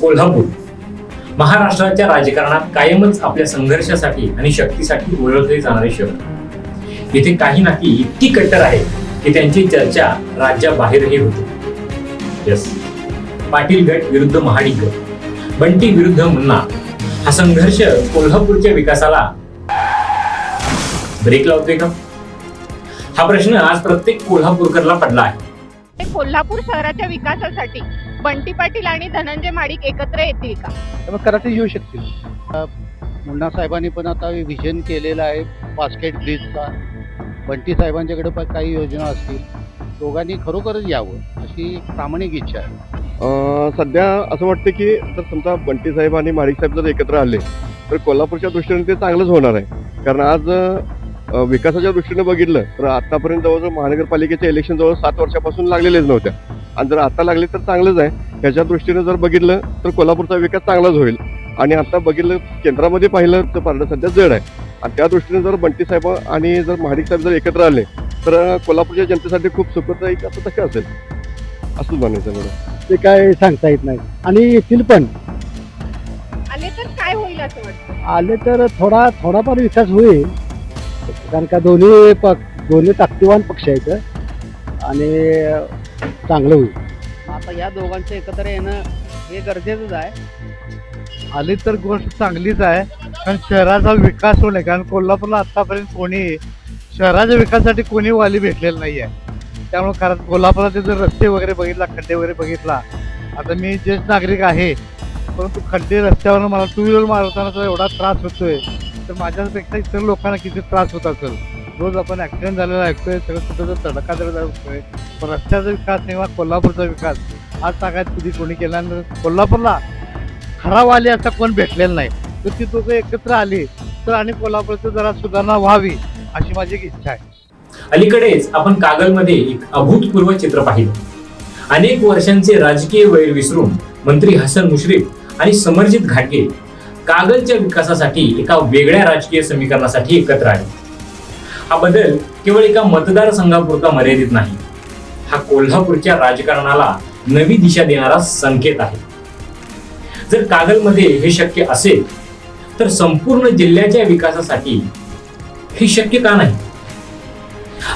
कोल्हापूर. महाराष्ट्राच्या राजकारणात कायमच आपल्या संघर्षासाठी आणि शक्तीसाठी ओळखले जाणारे शहर. इथे काही नाती इतकी कट्टर आहे की त्यांची चर्चा राज्याबाहेरही होते. यस पाटील गट विरुद्ध महाडिक गट. बंटी विरुद्ध मुन्ना. हा संघर्ष कोल्हापूरच्या विकासाला ब्रेक लावतोय का? हा प्रश्न आज प्रत्येक कोल्हापूरकरला पडला आहे. कोल्हापूर शहराच्या विकासासाठी बंटी पाटील आणि धनंजय माडिक एकत्र येतील का? मग कराटे येऊ शकतील. मुन्ना साहेबांनी पण आता विजन केलेलं आहे बास्केट ब्रिजचा बंटी साहेबांच्याकडे पण काही योजना असतील. दोघांनी खरोखरच यावं अशी प्रामाणिक इच्छा आहे. अं, सध्या असं वाटतं की जर समजा बंटी साहेब आणि माडिक साहेब जर एकत्र आले तर कोल्हापूरच्या दृष्टीने ते चांगलंच होणार आहे. कारण आज विकासाच्या दृष्टीने बघितलं तर आतापर्यंत जवळजवळ महानगरपालिकेचे इलेक्शन जवळ सात वर्षापासून लागलेलेच नव्हत्या. आणि जर आता लागले तर चांगलंच आहे. ह्याच्या दृष्टीने जर बघितलं तर कोल्हापूरचा विकास चांगलाच होईल. आणि आता बघितलं केंद्रामध्ये पाहिलं तर पारडं सध्या जड आहे. आणि त्या दृष्टीने जर बंटी साहेब आणि जर महाडिक साहेब जर एकत्र आले तर कोल्हापूरच्या जनतेसाठी खूप सुखदायक असं तसं असेल. असंच म्हणायचं मॅडम. ते काय सांगता येत नाही. आणि येथील पण. आले तर काय होईल असं वाटतं? आले तर थोडा थोडाफार विकास होईल. कारण का दोन्ही प दोन्ही ताकदीवान पक्ष आहेत आणि चांगलं होईल. आता या दोघांचं एकत्र येणं हे गरजेचंच आहे. आली तर गोष्ट चांगलीच आहे कारण शहराचा विकास होणे कारण कोल्हापूरला आतापर्यंत कोणी शहराच्या विकासासाठी कोणी वाली भेटलेलं नाही आहे. त्यामुळे कारण कोल्हापुरात जर रस्ते वगैरे बघितला खड्डे वगैरे बघितला. आता मी ज्येष्ठ नागरिक आहे परंतु खड्डे रस्त्यावर मला टू व्हीलर मारवताना एवढा त्रास होतोय. तर माझ्यापेक्षा इतर लोकांना किती त्रास होत असेल? रोज आपण ॲक्सिडेंट झालेला ऐकतोय सगळं कुठं जर तडका जर ऐकतोय पण रस्त्याचा विकास नाही कोल्हापूरचा विकास. आज तागायत कधी कोणी केला कोल्हापूरला खराब आली असा कोण भेटलेला नाही. तर ती दोघं एकत्र आली तर आणि कोल्हापूरचं जरा सुधारणा व्हावी अशी माझी एक इच्छा आहे. अलीकडेच आपण कागलमध्ये एक अभूतपूर्व चित्र पाहिलं. अनेक वर्षांचे राजकीय वैर विसरून मंत्री हसन मुश्रीफ आणि समरजित घाटगे कागलच्या विकासासाठी एका वेगळ्या राजकीय समीकरणासाठी एकत्र आले. हा बदल केवळ एका मतदारसंघापुरता मर्यादित नाही हा कोल्हापूरच्या राजकारणाला नवी दिशा देणारा संकेत आहे. जर कागलमध्ये हे शक्य असेल तर संपूर्ण जिल्ह्याच्या विकासासाठी हे शक्य का नाही?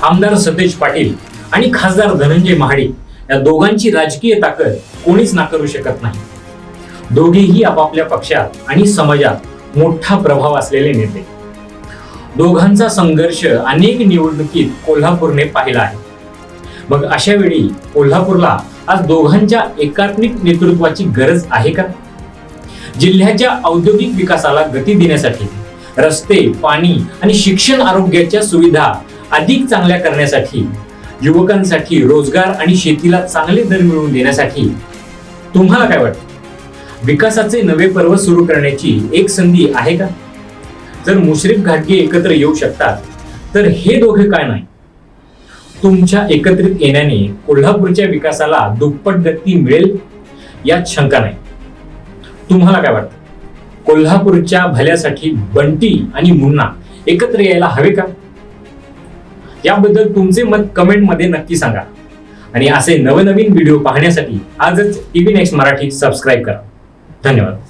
आमदार सतेज पाटील आणि खासदार धनंजय महाडिक या दोघांची राजकीय ताकद कोणीच नाकारू शकत नाही. दोघेही आपापल्या पक्षात आणि समाजात मोठा प्रभाव असलेले नेते. दोघांचा संघर्ष अनेक निवडणुकीत कोल्हापूरने पाहिला आहे. मग अशा वेळी कोल्हापूरला आज दोघांच्या एकात्मिक नेतृत्वाची गरज आहे का? जिल्ह्याच्या औद्योगिक विकासाला गती देण्यासाठी रस्ते पाणी आणि शिक्षण आरोग्याच्या सुविधा अधिक चांगल्या करण्यासाठी युवकांसाठी रोजगार आणि शेतीला चांगले दर मिळवून देण्यासाठी तुम्हाला काय वाटतं? विकासाचे नवे पर्व सुरू करण्याची एक संधी आहे का? जर मुश्रीफ घाटगे एकत्र येऊ शकतात तर हे दोघे काय नाही? तुमच्या एकत्रित येण्याने कोल्हापूरच्या विकासाला दुप्पट गती मिळेल यात शंका नाही. तुम्हाला काय वाटतं? कोल्हापूरच्या भल्यासाठी बंटी आणि मुन्ना एकत्र यायला हवे का? याबद्दल तुमचे मत कमेंटमध्ये नक्की सांगा. आणि असे नवनवीन व्हिडिओ पाहण्यासाठी आजच टीव्ही नेक्स्ट मराठी सबस्क्राईब करा. धन्यवाद.